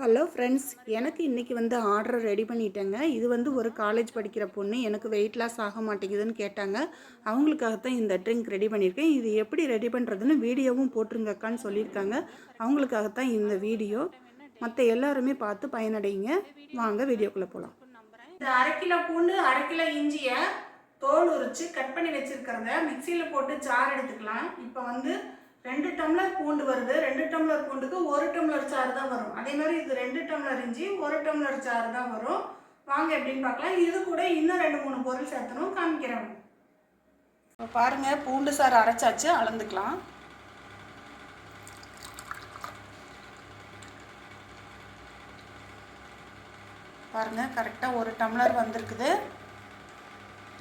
Hello friends எனக்கு இன்றைக்கி வந்து ஆர்டர் ரெடி பண்ணிட்டேங்க. இது வந்து ஒரு காலேஜ் படிக்கிற பொண்ணு. எனக்கு வெயிட் லாஸ் ஆக மாட்டேங்குதுன்னு கேட்டாங்க. அவங்களுக்காகத்தான் இந்த ட்ரிங்க் ரெடி பண்ணியிருக்கேன். இது எப்படி ரெடி பண்ணுறதுன்னு வீடியோவும் போட்டுருங்கக்கான்னு சொல்லியிருக்காங்க. அவங்களுக்காகத்தான் இந்த வீடியோ. மற்ற எல்லாருமே பார்த்து பயனடைங்க வாங்க வீடியோக்குள்ளே போகலாம் இந்த அரை கிலோ பூண்டு அரை கிலோ இஞ்சியை தோல் உரித்து கட் பண்ணி வச்சுருக்கிறத மிக்சியில் போட்டு சாறு எடுத்துக்கலாம். இப்போ வந்து ரெண்டு டம்ளர் பூண்டு வருது. ரெண்டு டம்ளர் பூண்டுக்கு ஒரு டம்ளர் சாறு தான் வரும். அதே மாதிரி இது ரெண்டு டம்ளர் இஞ்சி ஒரு டம்ளர் சாறு தான் வரும். வாங்க எப்படின்னு பார்க்கலாம். இது கூட இன்னும் ரெண்டு மூணு பொருள் சேர்த்தணும் காமிக்கிறேன். இப்போ பாருங்கள் பூண்டு சாறு அரைச்சாச்சு. அளந்துக்கலாம். பாருங்கள் கரெக்டாக ஒரு டம்ளர் வந்திருக்குது.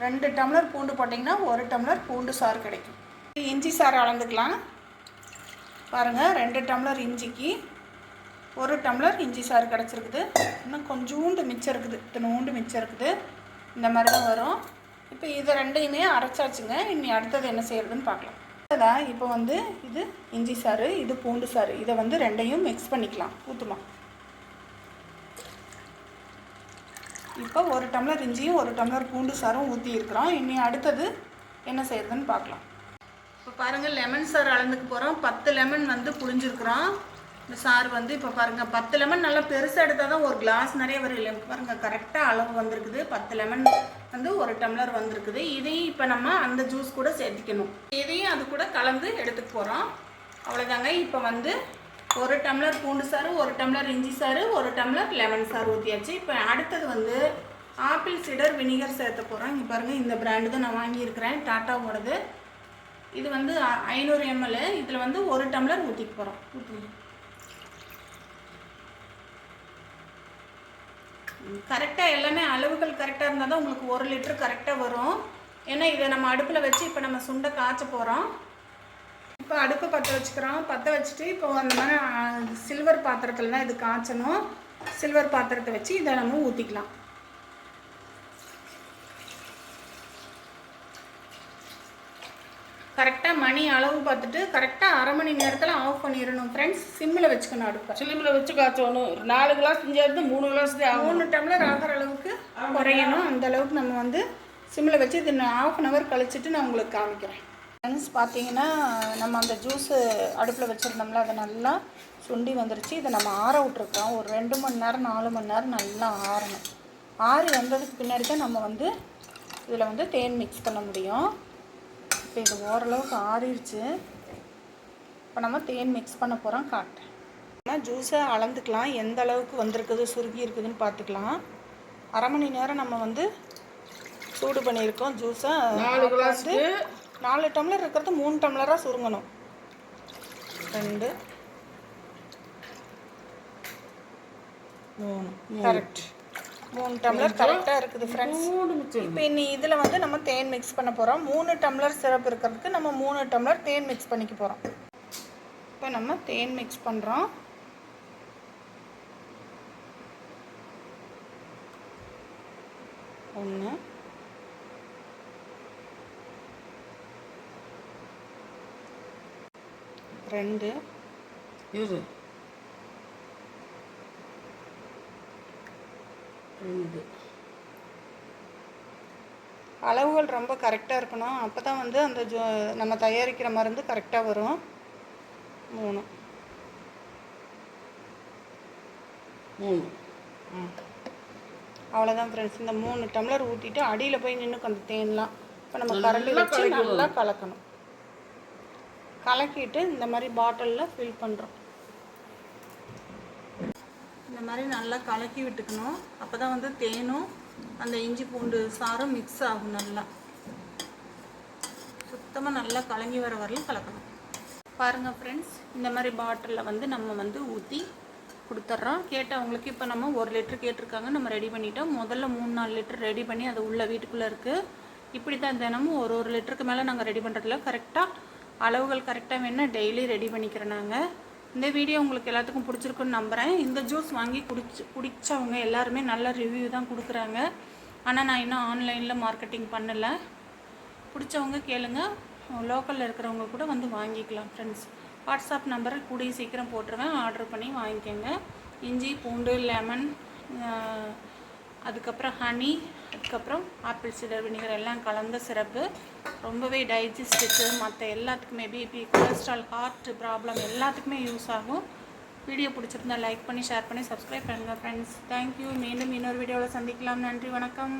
ரெண்டு டம்ளர் பூண்டு போட்டிங்கன்னா ஒரு டம்ளர் பூண்டு சாறு கிடைக்கும். இஞ்சி சாறு அளந்துக்கலாம். பாருங்கள் ரெண்டு டம்ளர் இஞ்சிக்கு ஒரு டம்ளர் இஞ்சி சாறு கிடச்சிருக்குது. இன்னும் கொஞ்சோண்டு மிச்சம் இருக்குது இத்தனோண்டு மிச்சம் இருக்குது. இந்த மாதிரி தான் வரும். இப்போ இது ரெண்டையுமே அரைச்சாச்சுங்க. இனி அடுத்தது என்ன செய்யறதுன்னு பார்க்கலாம். அதான் இப்போ வந்து இது இஞ்சி சாறு இது பூண்டு சாறு. இதை வந்து ரெண்டையும் மிக்ஸ் பண்ணிக்கலாம். ஊற்றுமா இப்போ ஒரு டம்ளர் இஞ்சியும் ஒரு டம்ளர் பூண்டு சாரும் ஊற்றி இருக்கிறோம் இனி அடுத்தது என்ன செய்யறதுன்னு பார்க்கலாம். இப்போ பாருங்கள் லெமன் சார் அளந்துக்கு போகிறோம் பத்து லெமன் வந்து புளிஞ்சிருக்கிறோம் இந்த சாறு வந்து இப்போ பாருங்கள் பத்து லெமன் நல்லா பெருசாக எடுத்தால் தான் ஒரு கிளாஸ் நிறைய வரும் பாருங்கள் கரெக்டாக அளவு வந்திருக்குது. பத்து லெமன் வந்து ஒரு டம்ளர் வந்திருக்குது. இதையும் இப்போ நம்ம அந்த ஜூஸ் கூட சேர்த்திக்கணும். இதையும் அது கூட கலந்து எடுத்துக்க போகிறோம் அவ்வளோதாங்க இப்போ வந்து ஒரு டம்ளர் பூண்டு சாறு ஒரு டம்ளர் இஞ்சி சாறு ஒரு டம்ளர் லெமன் சாறு ஊற்றியாச்சு இப்போ அடுத்தது வந்து ஆப்பிள் சிடர் வினிகர் சேர்த்த போகிறோம் இங்கே பாருங்கள் இந்த பிராண்டு தான் நான் வாங்கியிருக்கிறேன். டாட்டாவோடது. இது வந்து ஐநூறு எம்எல் இதில் வந்து ஒரு டம்ளர் ஊற்றிக்க போகிறோம் ஊற்றி கரெக்டாக எல்லாமே அளவுகள் கரெக்டாக இருந்தால் தான் உங்களுக்கு ஒரு லிட்டர் கரெக்டாக வரும். ஏன்னா இதை நம்ம அடுப்பில் வச்சு இப்போ நம்ம சுண்டை காய்ச்ச போகிறோம் இப்போ அடுப்பை பற்ற வச்சுக்கிறோம். பற்ற வச்சுட்டு இப்போ அந்த மாதிரி சில்வர் பாத்திரத்தில் தான் இது காய்ச்சணும். சில்வர் பாத்திரத்தை வச்சு இதை நம்ம ஊற்றிக்கலாம் கரெக்டாக மணி அளவு பார்த்துட்டு கரெக்டாக அரை மணி நேரத்தில் ஆஃப் பண்ணிடணும் ஃப்ரெண்ட்ஸ் சிம்மில் வச்சுக்கணும் அடுப்பை. சிலிமில் வச்சு காய்ச்சணும். ஒரு நாலு கிளாஸ் செஞ்சு மூணு கிளாஸ் மூணு டம்ளர் ஆகிற அளவுக்கு குறையணும். அந்த அளவுக்கு நம்ம வந்து சிம்மில் வச்சு இது ஆஃப் அன் ஹவர் கழிச்சிட்டு நான் உங்களுக்கு காமிக்கிறேன். ஃப்ரெண்ட்ஸ் பார்த்தீங்கன்னா நம்ம அந்த ஜூஸு அடுப்பில் வச்சுருந்தோம்ல அதை நல்லா சுண்டி வந்துருச்சு. இதை நம்ம ஆற விட்ருக்கோம் ஒரு ரெண்டு மணி நேரம் நாலு மணி நேரம் நல்லா ஆறணும். ஆறி வந்ததுக்கு பின்னாடி தான் நம்ம வந்து இதில் வந்து தேன் மிக்ஸ் பண்ண முடியும். இப்போ இது ஓரளவுக்கு ஆறிடுச்சு இப்போ நம்ம தேன் மிக்ஸ் பண்ண போகிறோம் காட்டுறேன். நம்ம ஜூஸை அளந்துக்கலாம். எந்த அளவுக்கு வந்திருக்குது சுருங்கி இருக்குதுன்னு பார்த்துக்கலாம். அரை மணி நேரம் நம்ம வந்து சூடு பண்ணியிருக்கோம். ஜூஸை நாலு கிளாஸ்க்கு நாலு டம்ளர் இருக்கிறது மூணு டம்ளராக சுருங்கணும். ரெண்டு மூணு கரெக்ட் மூணு டம்ளர் கரெக்டாக இருக்குது ஃப்ரெண்ட்ஸ் இப்போ இனி இதில் வந்து நம்ம தேன் மிக்ஸ் பண்ண போகிறோம் மூணு டம்ளர் சிரப் இருக்கிறதுக்கு நம்ம மூணு டம்ளர் தேன் மிக்ஸ் பண்ணிக்க போகிறோம் இப்போ நம்ம தேன் மிக்ஸ் பண்ணுறோம் ஒன்று ரெண்டு. இரு ரெண்டு அளவுகள் ரொம்ப கரெக்டாக இருக்கணும். அப்போ தான் வந்து அந்த ஜோ நம்ம தயாரிக்கிற மருந்து கரெக்டாக வரும். மூணு. மூணு. ம். அவ்வளோதான் ஃப்ரெண்ட்ஸ் இந்த மூணு டம்ளர் ஊற்றிட்டு அடியில் போய் நின்று அந்த தேன்லாம். இப்போ நம்ம கரண்டி வச்சு நல்லா கலக்கணும். கலக்கிட்டு இந்த மாதிரி பாட்டிலில் ஃபில் பண்ணுறோம் இந்த மாதிரி நல்லா கலக்கி விட்டுக்கணும். அப்போ தான் வந்து தேனும் அந்த இஞ்சி பூண்டு சாரும் மிக்ஸ் ஆகும் நல்லா. சுத்தமாக நல்லா கலங்கி வர வரலும் கலக்கணும். பாருங்கள் ஃப்ரெண்ட்ஸ் இந்த மாதிரி பாட்டிலில் வந்து நம்ம வந்து ஊற்றி கொடுத்துட்றோம். கேட்டவங்களுக்கு இப்போ நம்ம ஒரு லிட்டர் கேட்டிருக்காங்க. நம்ம ரெடி பண்ணிட்டோம். முதல்ல மூணு நாலு லிட்டர் ரெடி பண்ணி அது உள்ள வீட்டுக்குள்ளே இருக்குது இப்படி தான் தினமும் ஒரு ஒரு லிட்டருக்கு மேலே நாங்கள் ரெடி பண்ணுறதில்ல கரெக்டாக அளவுகள் கரெக்டாக வேணால் டெய்லி ரெடி பண்ணிக்கிறோம் நாங்கள் இந்த வீடியோ உங்களுக்கு எல்லாத்துக்கும் பிடிச்சிருக்குன்னு நம்புகிறேன் இந்த ஜூஸ் வாங்கி குடிச்சு குடித்தவங்க எல்லாருமே நல்ல ரிவ்யூ தான் கொடுக்குறாங்க. ஆனால் நான் இன்னும் ஆன்லைனில் மார்க்கெட்டிங் பண்ணலை. பிடிச்சவங்க கேளுங்க. லோக்கலில் இருக்கிறவங்க கூட வந்து வாங்கிக்கலாம் ஃப்ரெண்ட்ஸ் வாட்ஸ்அப் நம்பரை கூடிய சீக்கிரம் போட்டுருவேன். ஆர்டர் பண்ணி வாங்கிக்கோங்க. இஞ்சி பூண்டு லெமன் அதுக்கப்புறம் ஹனி அதுக்கப்புறம் ஆப்பிள் சிடர் வினிகர் எல்லாம் கலந்த சிறப்பு ரொம்பவே டைஜஸ்டிக்கு மற்ற எல்லாத்துக்குமே பிபி கொலஸ்ட்ரால் ஹார்ட் ப்ராப்ளம் எல்லாத்துக்குமே யூஸ் ஆகும். வீடியோ பிடிச்சிருந்தா லைக் பண்ணி ஷேர் பண்ணி சப்ஸ்கிரைப் பண்ணுங்கள் ஃப்ரெண்ட்ஸ் தேங்க்யூ மீண்டும் இன்னொரு வீடியோவில் சந்திக்கலாம். நன்றி வணக்கம்.